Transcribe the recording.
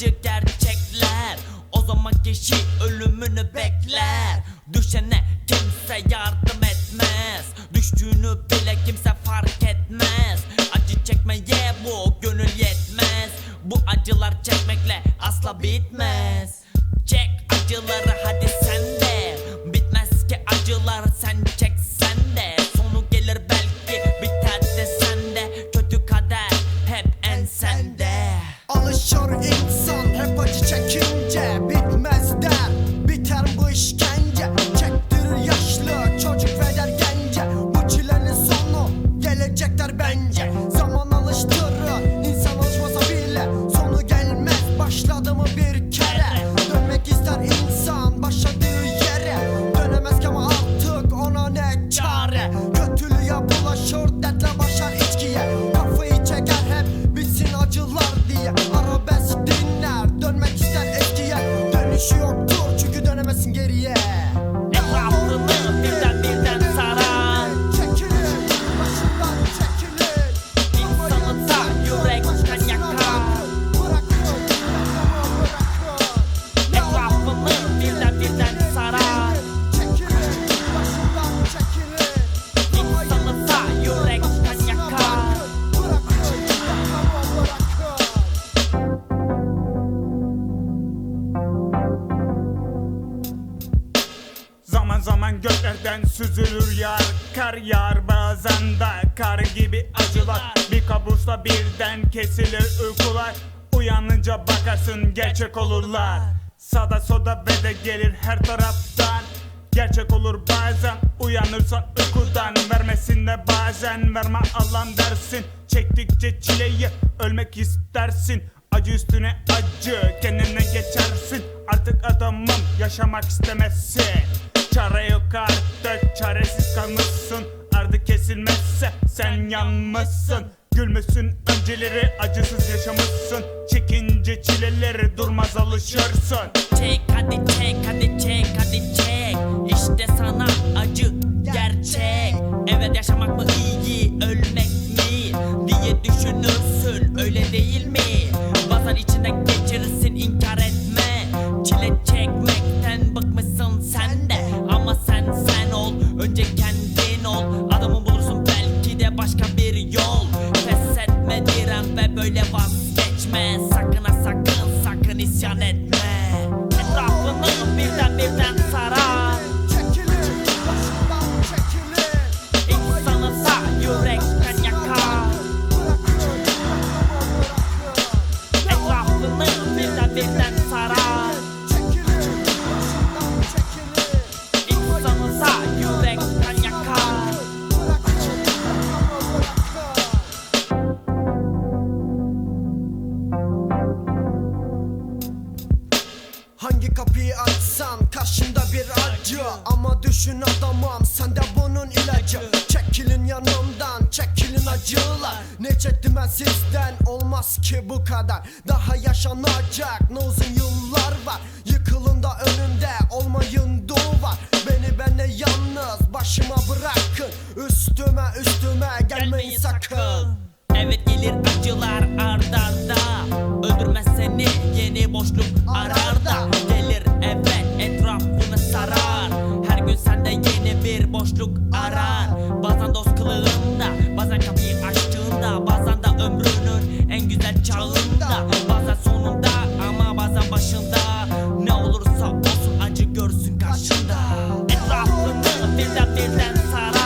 acı gerçekler O zaman kişi ölümünü bekler. Düşene kimse yardım etmez. Düştüğünü bile kimse fark etmez. Acı çekmeye bu gönül yetmez. Bu acılar çekmekle asla bitmez. Çek acıları hadi sen de. Bitmez ki acılar sen çeksen. Geriye Zaman göklerden süzülür yar. Kar yağar bazen de kar gibi acılar. Bir kabusla birden kesilir uykular. Uyanınca bakarsın gerçek olurlar. Sada soda ve de gelir her taraftan. Gerçek olur bazen uyanırsan uykudan. Vermesin de bazen verme Allah'ım dersin. Çektikçe çileyi ölmek istersin. Acı üstüne acı kendine geçersin. Artık adamım yaşamak istemezsin Çare yok artık çaresiz kalmışsın. Ardı kesilmezse sen yanmışsın Gülmüşsün önceleri acısız yaşamışsın. Çekince çileleri durmaz alışırsın. Çek hadi çek hadi çek hadi çek. İşte sana acı gerçek. Evet yaşamak mı iyi ölmek mi? Diye düşünürsün öyle değil mi? Bazen içinden geçirirsin inkar etme Etrafını birden düşün adamım sende bunun ilacı. Çekilin yanımdan çekilin acılar. Ne çektim ben sizden? Olmaz ki bu kadar. Daha yaşanacak ne uzun yıllar var. Yıkılın da önümde olmayın duvar. Beni benle yalnız başıma bırakın. Üstüme üstüme gelmeyin sakın görsün karşında. Etrafını birden birden sarar